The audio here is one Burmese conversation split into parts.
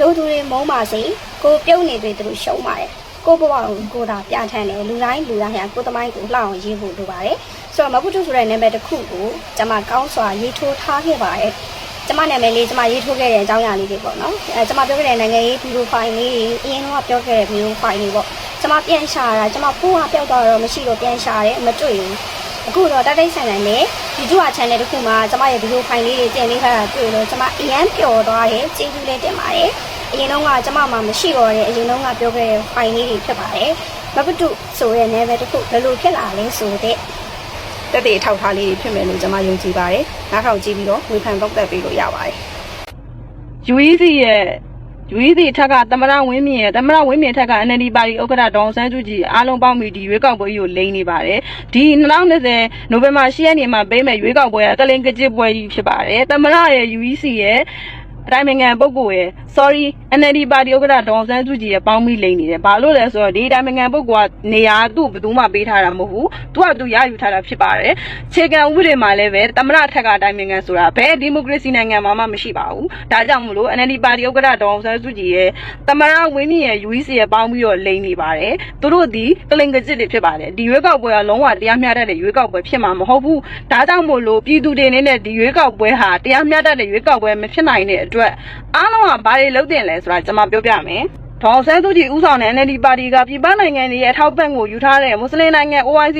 လို့သူတွေမုန်းပါစေကိုပြုတ်နေတွေသူတို့ရှုံးပါတယ်ကိုဘဝကိုကိုသာပြဋ္ဌာန်းတယ်လူတိုင်းလူတိုင်းဟာကိုသမိုင်းကိုလှအောင်ရေးဖို့လိုပါတယ်ဆိုတော့မကုတုဆိုတဲ့နာမည်တစ်ခုကိုကျွန်မကောင်းစွာရေးထိုးထားခဲ့ပါတယ်ကျမနာမည်လေးကျမရေးထိုးခဲ့တဲ့အကြောင်းအရာလေးတွေပေါ့နော်အဲကျမပြောခဲ့တဲ့နိုင်ငံရေးဗီဒီယိုဖိုင်လေးတွေအရင်ကပြောခဲ့တဲ့ဗီဒီယိုဖိုင်လေးပေါ့ကျမပြန်ရှာတာကျမဖိုးဟာပျောက်သွားတော့မရှိတော့ပြန်ရှာတယ်မတွေ့ဘူးအခုတော့တတိတ်ဆိုင်နိုင်နဲ့ YouTube channel တစ်ခုမှာကျမရဲ့ဗီဒီယိုဖိုင်လေးတွေတင်ပေးထားတာတွေ့လို့ကျမအရန်ပျော်သွားတယ်ကျေးဇူးလေးတင်ပါတယ် အရင်တော့ကကျမမှမရှိတော့တဲ့အရင်တော့ကပြောခဲ့တဲ့ဖိုင်လေးတွေဖြစ်ပါတယ်မပတုဆိုတဲ့ level တစ်ခုဘယ်လိုဖြစ်လာလဲဆိုတဲ့တက်တဲ့အထောက်ထားလေးတွေဖြစ်မယ်လို့ကျမယုံကြည်ပါတယ်နောက်ထောင်ကြည့်ပြီးတော့ဝေဖန်သုံးသပ်ပေးလို့ရပါတယ် UEC ရဲ့ UEC ထက်ကသမရဝင်းမြင့်ရဲ့သမရဝင်းမြင့်ထက်က NLD ပါတီဥက္ကဋ္ဌဒေါအောင်ဆန်းစုကြည်အားလုံးပေါင်းပြီးဒီရွေးကောက်ပွဲကြီးကိုလိမ့်နေပါတယ်ဒီ2020နိုဝင်ဘာ10ရက်နေ့မှာပေးမဲ့ရွေးကောက်ပွဲကကလင်ကကြစ်ပွဲကြီးဖြစ်ပါတယ်သမရရဲ့ UEC ရဲ့အ တိုင်းနိုင်ငံပုဂ္ဂိုလ်ရဲ့ sorry NLD ပါတီဥက္ကဋ္ဌဒေါအောင်ဆန်းစုကြည်ရဲ့ပေါင်းပြီးလိမ့်နေတယ်ဘာလို့လဲဆိုတော့ဒီအတိုင်းနိုင်ငံပုဂ္ဂိုလ်ကနေရာသူ့ဘယ်သူမှပေးထားတာမဟုတ်ဘူးသူကသူရယူထားတာဖြစ်ပါတယ်ခြေကံဥပဒေမှာလည်းပဲသမရထက်ကအတိုင်းနိုင်ငံဆိုတာဘယ်ဒီမိုကရေစီနိုင်ငံမှာမှမရှိပါဘူးဒါကြောင့်မလို့ NLD ပါတီဥက္ကဋ္ဌဒေါအောင်ဆန်းစုကြည်ရဲ့သမရဝင်းမြင့်ရဲ့ UEC ရဲ့ပေါင်းပြီးတော့လိမ့်နေပါတယ်သူတို့ဒီကလင်ကကြစ်တွေဖြစ်ပါတယ်ဒီရွေးကောက်ပွဲကလုံးဝတရားမျှတတဲ့ရွေးကောက်ပွဲဖြစ်မှာမဟုတ်ဘူးဒါကြောင့်မို့လို့ပြည်သူတွေအနေနဲ့ဒီရွေးကောက်ပွဲဟာတရားမျှတတဲ့ရွေးကောက်ပွဲမဖြစ်နိုင်တဲ့အတွက်အားလုံးကဘာတွေလုပ်တင်လဲဆိုတာကျွန်မပြောပြမယ်ဒေါအောင်ဆန်းစုကြည်ဦးဆောင်တဲ့ NLD ပါတီကပြည်ပနိုင်ငံတွေရဲ့အထောက်ပံ့ကိုယူထားတဲ့မွတ်စလင်နိုင်ငံ OIC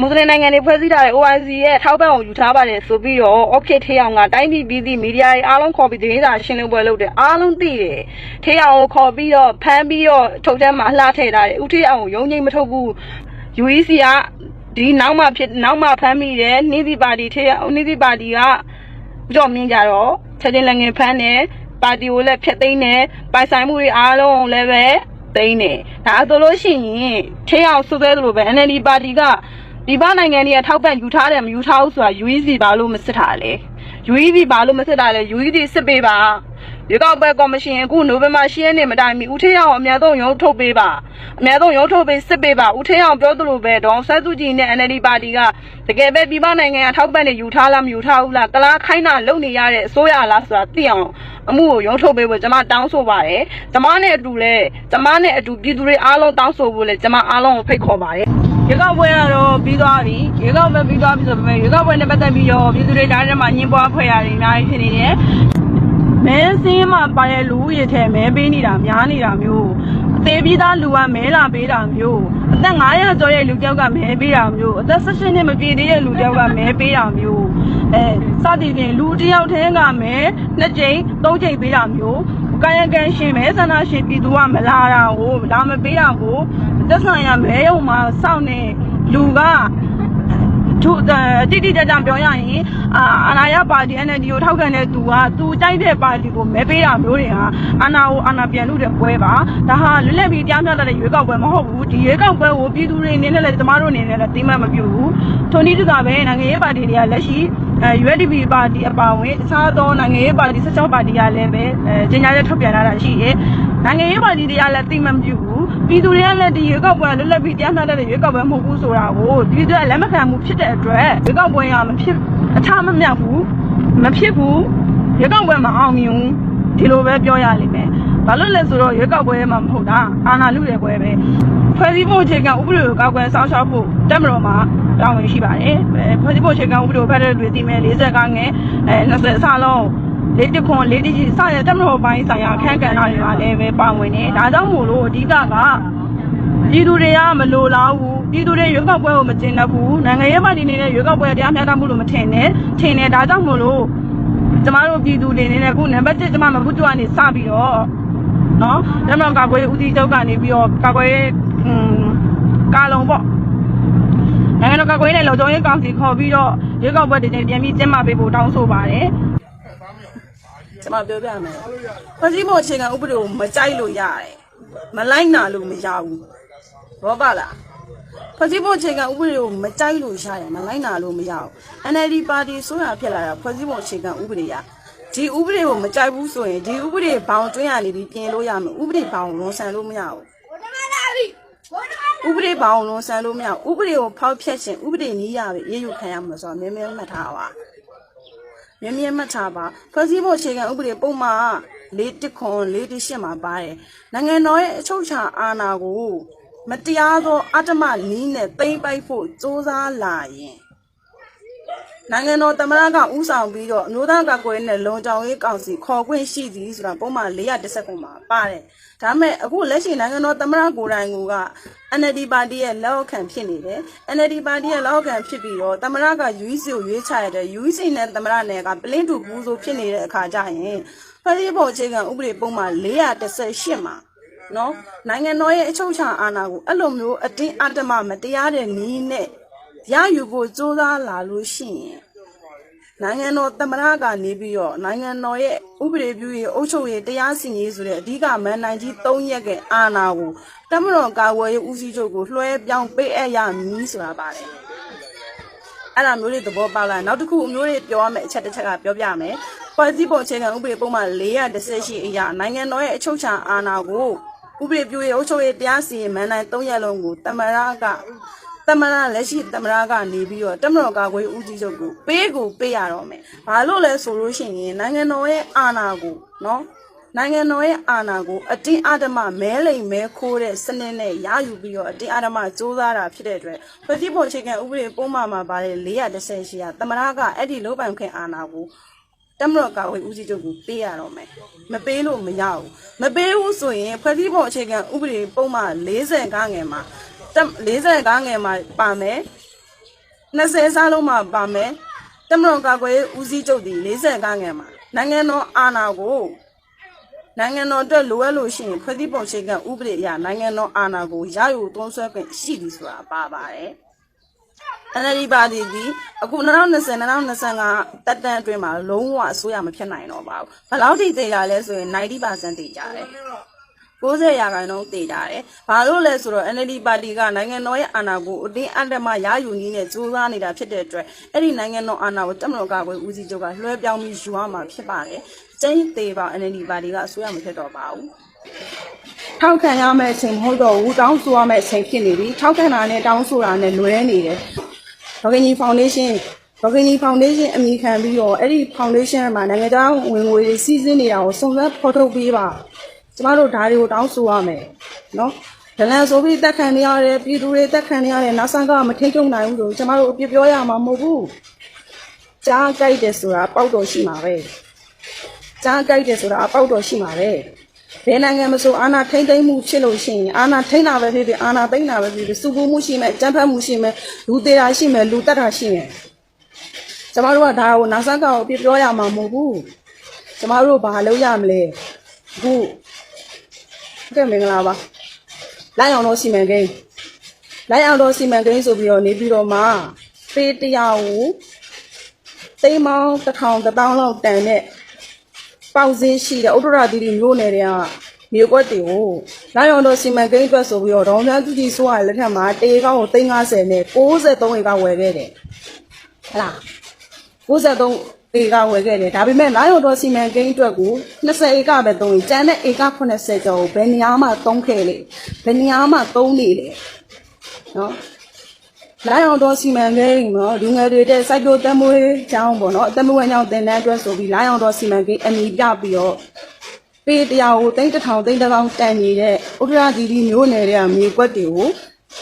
မွတ်စလင်နိုင်ငံတွေဖွဲ့စည်းထားတဲ့ OIC ရဲ့ထောက်ပံ့ကိုယူထားပါတယ်ဆိုပြီးတော့ okay ထေးအောင်ကတိုင်းပြည်ပြည်သည့်မီဒီယာတွေအားလုံးခေါ်ပြီးသတင်းစာရှင်းလင်းပွဲလုပ်တယ်အားလုံးသိတယ်ထေးအောင်ကိုခေါ်ပြီးတော့ဖမ်းပြီးတော့ထုတ်ထဲမှာလှထည့်ထားတယ်ဦးထေးအောင်ကိုရုံးချိန်မထုတ်ဘူး UEC ကဒီနောက်မှဖြစ်နောက်မှဖမ်းမိတယ်နှင်းစီပါတီထေးအောင်နှင်းစီပါတီကပြီးတော့မြင်ကြတော့ ချက်ချင်းလည်းငင်ဖမ်းတယ်ပါတီကိုလည်းဖျက်သိမ်းတယ်ပိုင်ဆိုင်မှုတွေအားလုံးကိုလည်းပဲသိမ်းတယ်ဒါဆိုလို့ရှိရင်ထေးအောင်စွပ်စွဲသလိုပဲ NLD ပါတီကဒီပနိုင်ငံတွေကထောက်ပံ့ယူထားတယ်မယူထားဘူးဆိုတာ UEC ဘာလို့မစစ်တာလဲ UEC ဘာလို့မစစ်တာလဲ UEC စစ်ပေးပါ ရွေးကောက်ပွဲကော်မရှင်အခုနိုဝင်ဘာ10ရက်နေ့မတိုင်မီဦးထေးအောင်အများဆုံးရုံးထုတ်ပေးပါအများဆုံးရုံးထုတ်ပေးစစ်ပေးပါဦးထေးအောင်ပြောသလိုပဲဒေါအောင်ဆန်းစုကြည်နဲ့ NLD ပါတီကတကယ်ပဲဒီပနိုင်ငံကထောက်ပံ့နေယူထားလားမယူထားဘူးလားတလားခိုင်းတာလုပ်နေရတဲ့အစိုးရလားဆိုတာသိအောင်အမှုကိုရုံးထုတ်ပေးဖို့ကျွန်မတောင်းဆိုပါတယ်ကျွန်မနဲ့အတူလဲကျွန်မနဲ့အတူပြည်သူတွေအားလုံးတောင်းဆိုဖို့လဲကျွန်မအားလုံးကိုဖိတ်ခေါ်ပါတယ်ရေကောက်ပွဲကတော့ပြီးသွားပြီရေကောက်ပွဲပြီးသွားပြီဆိုပေမဲ့ရေကောက်ပွဲနဲ့ပတ်သက်ပြီးတော့ပြည်သူတွေကြားထဲမှာညှင်းပွားဖွဲ့ရတယ်အများကြီးဖြစ်နေတယ်မဲ စင်းမှာပါတဲ့လူဦးရေထဲမဲပေးနေတာများနေတာမျိုးအသေးပြီးသားလူကမဲလာပေးတာမျိုးအသက်900ကျော်ရဲ့လူတယောက်ကမဲပေးတာမျိုးအသက်16နှစ်မပြည့်သေးတဲ့လူတယောက်ကမဲပေးတာမျိုးအဲစသည်ဖြင့်လူတယောက်တည်းကမဲနှစ်ကြိမ်သုံးကြိမ်ပေးတာမျိုးကာယကံရှင်မဲဆန္ဒရှင်ပြည်သူကမလာတာကိုလာမပေးတာကိုသက်ဆိုင်ရာမဲရုံမှာစောင့်နေလူက သူတိတိကျကျပြောရရင်အာအနာရပါတီ NLD ကိုထောက်ခံတဲ့သူကသူကြိုက်တဲ့ပါတီကိုမဲပေးတာမျိုးတွေဟာအာနာကိုအာနာပြန်လို့တဲ့ပွဲပါဒါဟာလွတ်လပ်ပြီးတရားမျှတတဲ့ရွေးကောက်ပွဲမဟုတ်ဘူးဒီရွေးကောက်ပွဲကိုပြည်သူတွေအနေနဲ့လည်းကျမတို့အနေနဲ့လည်းသိမှမပြုဘူးထိုနည်းတူစွာပဲနိုင်ငံရေးပါတီတွေကလက်ရှိအဲ USDP ပါတီအပါအဝင်တခြားသောနိုင်ငံရေးပါတီ16ပါတီကလည်းပဲအဲကြေညာချက်ထုတ်ပြန်လာတာရှိတယ် နိုင်ငံရေးပါတီတွေကလည်းသိမှမပြုဘူးပြည်သူတွေကလည်းဒီရွေးကောက်ပွဲလွတ်လပ်ပြီးတရားမျှတတဲ့ရွေးကောက်ပွဲမဟုတ်ဘူးဆိုတာကိုပြည်သူကလက်မခံမှုဖြစ်တဲ့အတွက်ရွေးကောက်ပွဲကမဖြစ်အထမမြောက်ဘူးမဖြစ်ဘူးရွေးကောက်ပွဲမအောင်မြင်ဘူးဒီလိုပဲပြောရလိမ့်မယ်ဘာလို့လဲဆိုတော့ရွေးကောက်ပွဲမှာမဟုတ်တာအာဏာလူတဲ့ပွဲပဲဖွဲ့စည်းဖို့အခြေခံဥပဒေကိုကောက်ကွယ်စောင့်ရှောက်ဖို့တက်မတော်မှာတောင်းဝင်ရှိပါတယ်အဲဖွဲ့စည်းဖို့အခြေခံဥပဒေကိုဖက်ဒရယ်တွေတည်မဲ့40ကငယ်အဲ20အစလုံး လေးတခွန်လေးတကြီးစရတက်မတော်ပိုင်းဆိုင်ရာအခန်းကဏ္ဍတွေကလည်းပဲပါဝင်နေဒါကြောင့်မို့လို့အဓိကကပြည်သူတွေကမလိုလားဘူးပြည်သူတွေရွေးကောက်ပွဲကိုမကျင်တတ်ဘူးနိုင်ငံရေးပါတီနေနဲ့ရွေးကောက်ပွဲတရားမျှတမှုလို့မထင်နဲ့ထင်တယ်ဒါကြောင့်မို့လို့ကျမတို့ပြည်သူတွေနေနဲ့ခုနံပါတ်1ကျမမဘူးတူကနေစပြီးတော့နော်ဓမ္မကာကွယ်ဦးစီးချုပ်ကနေပြီးတော့ကာကွယ်อืมကာလုံးပေါ့နိုင်ငံတော်ကာကွယ်ရေးနဲ့လုံခြုံရေးကောင်စီခေါ်ပြီးတော့ရွေးကောက်ပွဲတင်ပြန်ပြီးကျင်းပပေးဖို့တောင်းဆိုပါတယ် ကျွန်မပြောပြမယ်။ဖွဲ့စည်းပုံအခြေခံဥပဒေကိုမကြိုက်လို့ရတယ်။မလိုက်နာလို့မရဘူး။ဘောပါလား။ဖွဲ့စည်းပုံအခြေခံဥပဒေကိုမကြိုက်လို့ရတယ်မလိုက်နာလို့မရဘူး။ NLD ပါတီဆိုရဖြစ်လာတာဖွဲ့စည်းပုံအခြေခံဥပဒေရဒီဥပဒေကိုမကြိုက်ဘူးဆိုရင်ဒီဥပဒေဘောင်တွင်းရနေပြီးပြင်လို့ရမယ်။ဥပဒေဘောင်လွန်ဆန်လို့မရဘူး။ဥပဒေဘောင်လွန်ဆန်လို့မရဘူး။ဥပဒေကိုဖောက်ဖျက်ခြင်းဥပဒေနည်းရပဲရေးယူခံရမှာဆိုတော့မြဲမြဲမှတ်ထားပါ။ မြင်းမြဲမှတ်ထားပါဖွဲ့စည်းဖို့အခြေခံဥပဒေပုံမှာလေးတစ်ခွန်လေးတစ်ရှစ်မှာပါတယ်နိုင်ငံတော်ရဲ့အချုပ်အခြာအာဏာကို မတရားသောအတ္တမနီးနဲ့သိမ့်ပိုက်ဖို့စ조사လာရင် နိုင်ငံတော်သမ္မတကဥဆောင်ပြီးတော့အမျိုးသားကာကွယ်ရေးနဲ့လုံခြုံရေးကောင်စီခေါ်ခွင့်ရှိသည်ဆိုတာပုံမှန်410ခုမှာပါတယ်ဒါပေမဲ့အခုလက်ရှိနိုင်ငံတော်သမ္မတကိုယ်တိုင်က NLD ပါတီရဲ့လက်အောက်ခံဖြစ်နေတယ် NLD ပါတီရဲ့လက်အောက်ခံဖြစ်ပြီးတော့သမ္မတက UEC ကိုရွေးချရတဲ့ UEC နဲ့သမ္မတနဲ့ကပလင်းတူပူးဆိုဖြစ်နေတဲ့အခါကျရင်ဖရီးပေါ်အခြေခံဥပဒေပုံမှန်418မှာနော်နိုင်ငံတော်ရဲ့အချုပ်အခြာအာဏာကိုအဲ့လိုမျိုးအတင်းအဓမ္မမတရားတဲ့နည်းနဲ့ ရယူဖို့ကြိုးစားလာလို့ရှိရင်နိုင်ငံတော်သမ္မတကနေပြီးတော့နိုင်ငံတော်ရဲ့ဥပဒေပြုရေးအုပ်ချုပ်ရေးတရားစီရင်ရေးဆိုတဲ့အဓိကမန်နိုင်ကြီး၃ရက်ကအာဏာကိုတမတော်ကာဝယ်ရေးဦးစီးချုပ်ကိုလွှဲပြောင်းပေးအပ်ရမည်ဆိုတာပါတယ်အဲ့ဒါမျိုးတွေသဘောပေါက်လာနောက်တစ်ခုအမျိုးတွေပြောရမယ့်အချက်တစ်ချက်ကပြောပြမယ်ဖွဲ့စည်းပုံအခြေခံဥပဒေပုံမှန်418အရာနိုင်ငံတော်ရဲ့အချုပ်အခြာအာဏာကိုဥပဒေပြုရေးအုပ်ချုပ်ရေးတရားစီရင်မန်နိုင်၃ရက်လုံးကိုတမရက တမရလက်ရှိတမရကနေပြီးတော့တမတော်ကာကွယ်ဦးစီးချုပ်ကိုပေးကိုပေးရတော့မယ်။ဘာလို့လဲဆိုလို့ရှိရင်နိုင်ငံတော်ရဲ့အာဏာကိုနော်နိုင်ငံတော်ရဲ့အာဏာကိုအတင်းအဓမ္မမဲလိမ်မဲခိုးတဲ့စနစ်နဲ့ရယူပြီးတော့အတင်းအဓမ္မစ조사တာဖြစ်တဲ့အတွက်ဖွဲ့စည်းပုံအခြေခံဥပဒေပုံမှန်မှာပါတယ်430ရှိရတမရကအဲ့ဒီလောပိုင်ခွင့်အာဏာကိုတမတော်ကာဝေးဦးစီးချုပ်ကိုပေးရတော့မယ်မပေးလို့မရဘူးမပေးဘူးဆိုရင်ဖွဲ့စည်းပုံအခြေခံဥပဒေပုံမှန်45ငယ်မှာ တက်45ငယ်မှာပါမယ်20စားလုံးမှာပါမယ်တမတော်ကာကွယ်ရေးဦးစီးချုပ်ဒီ45ငယ်မှာနိုင်ငံတော်အာဏာကိုနိုင်ငံတော်အတွက်လိုအပ်လို့ရှိရင်ဖွဲ့စည်းပုံအခြေခံဥပဒေအရနိုင်ငံတော်အာဏာကိုရယူသုံးစွဲခွင့်ရှိပြီဆိုတာပါပါတယ် NLD ပါတီဒီအခု2020 2025တက်တန်းအတွင်းမှာလုံးဝအစိုးရမဖြစ်နိုင်တော့ပါဘူး။ဘယ်လောက်ထိတည်ရလဲဆိုရင်90%တည်ကြတယ်။ 90ရာခိုင်နှုန်းတည်ကြတယ်။ဘာလို့လဲဆိုတော့ NLD ပါတီကနိုင်ငံတော်ရဲ့အာဏာကိုအတင်းအဓမ္မရယူနည်းနဲ့ကြိုးစားနေတာဖြစ်တဲ့အတွက်အဲ့ဒီနိုင်ငံတော်အာဏာကိုတက်မတော်ကကိုဦးစီးချုပ်ကလွှဲပြောင်းပြီးယူရမှာဖြစ်ပါတယ်။ကျင်းသေးပါ NLD ပါတီကအစိုးရမဖြစ်တော့ပါဘူး။ထောက်ခံရမယ့်အချိန်မဟုတ်တော့ဘူးတောင်းဆိုရမယ့်အချိန်ဖြစ်နေပြီထောက်ခံတာနဲ့တောင်းဆိုတာနဲ့လွဲနေတယ်ဒေါကင်ကြီးဖောင်ဒေးရှင်းဒေါကင်ကြီးဖောင်ဒေးရှင်းအမိခံပြီးတော့အဲ့ဒီဖောင်ဒေးရှင်းမှာနိုင်ငံခြားဝင်ငွေတွေစီးဆင်းနေတာကိုစုံစမ်းဖော်ထုတ်ပေးပါ ကျမတို့ဒါတွေကိုတောင်းဆိုရမယ်နော်ဒလန်ဆိုပြီးတက်ခံနေရတယ်ပြည်သူတွေတက်ခံနေရတယ်နောက်ဆန်းကမထိတ်ချုံနိုင်ဘူးဆိုကျမတို့အပြစ်ပြောရမှာမဟုတ်ဘူးကြားကြိုက်တယ်ဆိုတာပေါက်တော်ရှိမှာပဲကြားကြိုက်တယ်ဆိုတာအပေါက်တော်ရှိမှာပဲဘယ်နိုင်ငံမဆိုအာဏာထိမ့်သိမ်းမှုဖြစ်လို့ရှိရင်အာဏာထိမ့်တာပဲဖြစ်ဖြစ်အာဏာသိမ်းတာပဲဖြစ်ဖြစ်စုပူမှုရှိမယ်ကြမ်းဖက်မှုရှိမယ်လူသေးတာရှိမယ်လူတက်တာရှိမယ်ကျမတို့ကဒါကိုနာဆန်းကောင်အပြစ်ပြောရမှာမဟုတ်ဘူးကျမတို့ဘာလုပ်ရမလဲအခု ကဲမင်္ဂလာပါလိုက်အောင်တော့စီမံကိန်းလိုက်အောင်တော့စီမံကိန်းဆိုပြီးတော့နေပြီးတော့မှပေးတရားကိုသိမ်းမောင်းတစ်ထောင်တစ်တောင်းလောက်တန်တဲ့ပေါက်စင်းရှိတဲ့ဥဒ္ဒရာတိတိမျိုးနယ်တွေကမြေကွက်တွေကိုလာရောင်တော်စီမံကိန်းအတွက်ဆိုပြီးတော့ဒေါန်ချမ်းသူကြီးဆိုရလက်ထက်မှာတေကောင်းကို350နဲ့63ဧကဝယ်ခဲ့တယ်ဟလား63 ဧကဝယ်ခဲ့တယ်ဒါပေမဲ့လာရောင်တော်စီမံကိန်းအတွက်ကို20ဧကပဲသုံးရင်ကျန်တဲ့ဧက80ကျော်ကိုဘယ်နေရာမှသုံးခဲ့လေဘယ်နေရာမှသုံးနေလေနော်လိုင်းအောင်တော့စီမံကိန်းနော်လူငယ်တွေတဲ့စိုက်ပျိုးတမွေးကျောင်းပေါ့နော်အတမွေးကျောင်းတင်တဲ့အတွက်ဆိုပြီးလိုင်းအောင်တော့စီမံကိန်းအမိပြပြီးတော့ပေးတရားကိုတိတ်တစ်ထောင်တိတ်တစ်ကောင်တန်နေတဲ့ဥဒရာဒီဒီမျိုးနယ်တွေကမြေကွက်တွေကို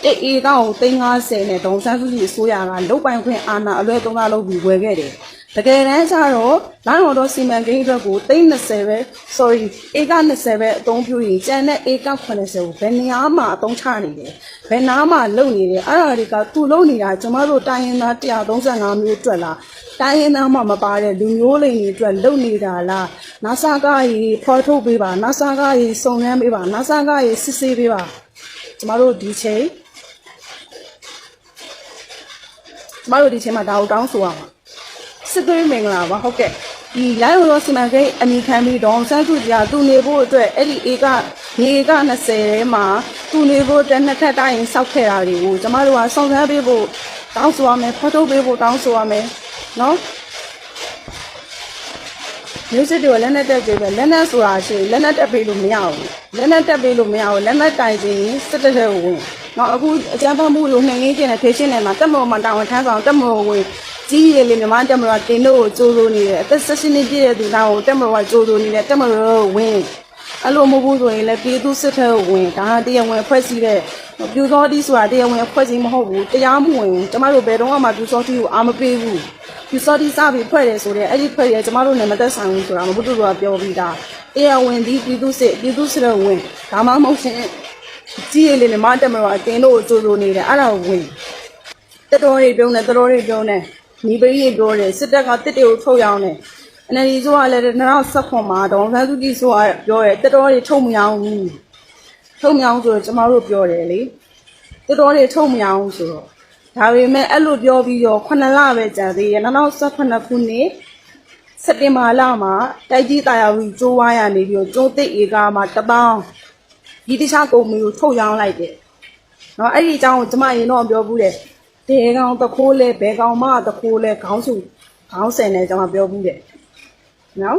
တိတ်အေကောင်ကို350နဲ့ဒေါန်ဆန်းစုကြည်အစိုးရကလုတ်ပိုင်ခွင့်အာဏာအလွဲသုံးစားလုပ်ပြီးဝယ်ခဲ့တယ် တကယ်တမ်းကျတော့လိုင်းအောင်တော့စီမံကိန်းအတွက်ကို320ပဲ sorry ဧက20ပဲအသုံးပြုရင်ကျန်တဲ့ဧက80ကိုဘယ်နေရာမှာအသုံးချနေတယ်ဘယ်နာမှာလုံနေတယ်အဲ့ဒါတွေကသူ့လုံနေတာကျမတို့တိုင်းရင်းသား135မျိုးအတွက်လားတိုင်းရင်းသားမှမပါတဲ့လူမျိုးလိမ်တွေအတွက်လုံနေတာလားနာဆာကကြီးဖော်ထုတ်ပေးပါနာဆာကကြီးစုံစမ်းပေးပါနာဆာကကြီးစစ်ဆေးပေးပါကျမတို့ဒီချိန်ကျမတို့ဒီချိန်မှာဒါကိုတောင်းဆိုရမှာ စစ်သွေးမင်္ဂလာပါဟုတ်ကဲ့ဒီလိုင်းရောစီမံကိန်းအမိခံပြီးတော့ဆန်းစုကြည်ကသူနေဖို့အတွက်အဲ့ဒီဧကနေဧက20ထဲမှာသူနေဖို့အတွက်နှစ်ထပ်တိုင်းစောက်ခဲ့တာတွေကိုကျမတို့ကစုံစမ်းပေးဖို့တောင်းဆိုရမယ်ဖော်ထုတ်ပေးဖို့တောင်းဆိုရမယ်နော်မျိုးစစ်တွေကလက်နဲ့တက်ကြပဲလက်နဲ့ဆိုတာရှိရင်လက်နဲ့တက်ပေးလို့မရဘူးလက်နဲ့တက်ပေးလို့မရဘူးလက်နဲ့တိုင်ခြင်းစစ်တက်တဲ့ကိုဝင်နော်အခုအကြမ်းဖက်မှုလို့နှငင်းကျင်တဲ့ဖေးရှင်းနေမှာတက်မော်မှာတာဝန်ထမ်းဆောင်တက်မော်ဝင် ကြီးရည်လေးမြမတက်မတော်တင်တို့ကိုကြိုးစိုးနေတယ်အသက်16နှစ်ပြည့်တဲ့သူသားကိုတက်မတော်ကကြိုးစိုးနေတယ်တက်မတော်ဝင်အဲ့လိုမဟုတ်ဘူးဆိုရင်လည်းပြည်သူစစ်ထဲကိုဝင်ဒါကတရားဝင်ဖွဲ့စည်းတဲ့ပြူစောတိဆိုတာတရားဝင်ဖွဲ့စည်းမဟုတ်ဘူးတရားမဝင်ဘူးကျမတို့ဘယ်တော့မှပြူစောတိကိုအားမပေးဘူးပြူစောတိစပြီးဖွဲ့တယ်ဆိုတဲ့အဲ့ဒီဖွဲ့ရကျမတို့နဲ့မသက်ဆိုင်ဘူးဆိုတာမဟုတ်တို့ကပြောပြီးသားတရားဝင်ဒီပြည်သူစစ်ပြည်သူစစ်ထဲဝင်ဒါမှမဟုတ်ရှင်ကြီးရည်လေးမြမတက်မတော်အတင်တို့ကိုကြိုးစိုးနေတယ်အဲ့ဒါကိုဝင်တတော်တွေပြုံးတယ်တတော်တွေပြုံးတယ် ညီပရိတွေပြောတယ်စစ်တပ်ကတစ်တွေကိုထုတ်ရောင်းတယ်အနေဒီဆိုကလည်း2019မှာဒေါန်ဆန်းစုကြည်ဆိုကပြောတယ်တတော်တွေထုတ်မရောင်းဘူးထုတ်မရောင်းဆိုတော့ကျမတို့ပြောတယ်လေတတော်တွေထုတ်မရောင်းဆိုတော့ဒါပေမဲ့အဲ့လိုပြောပြီးတော့9လပဲကြာသေးတယ်2018ခုနှစ်စက်တင်ဘာလမှာတိုက်ကြီးတာယာဝီကျိုးဝါးရနေပြီးတော့ကျိုးသိဧကမှာတပေါင်းဒီတခြားကုမ္ပဏီကိုထုတ်ရောင်းလိုက်တယ်နော်အဲ့ဒီအကြောင်းကိုကျမရင်တော့ပြောဘူးတယ် တဲကောင်တခိုးလဲဘဲကောင်မတခိုးလဲခေါင်းစုခေါင်းဆယ်နဲ့ကျမပြောဘူးတယ်နော်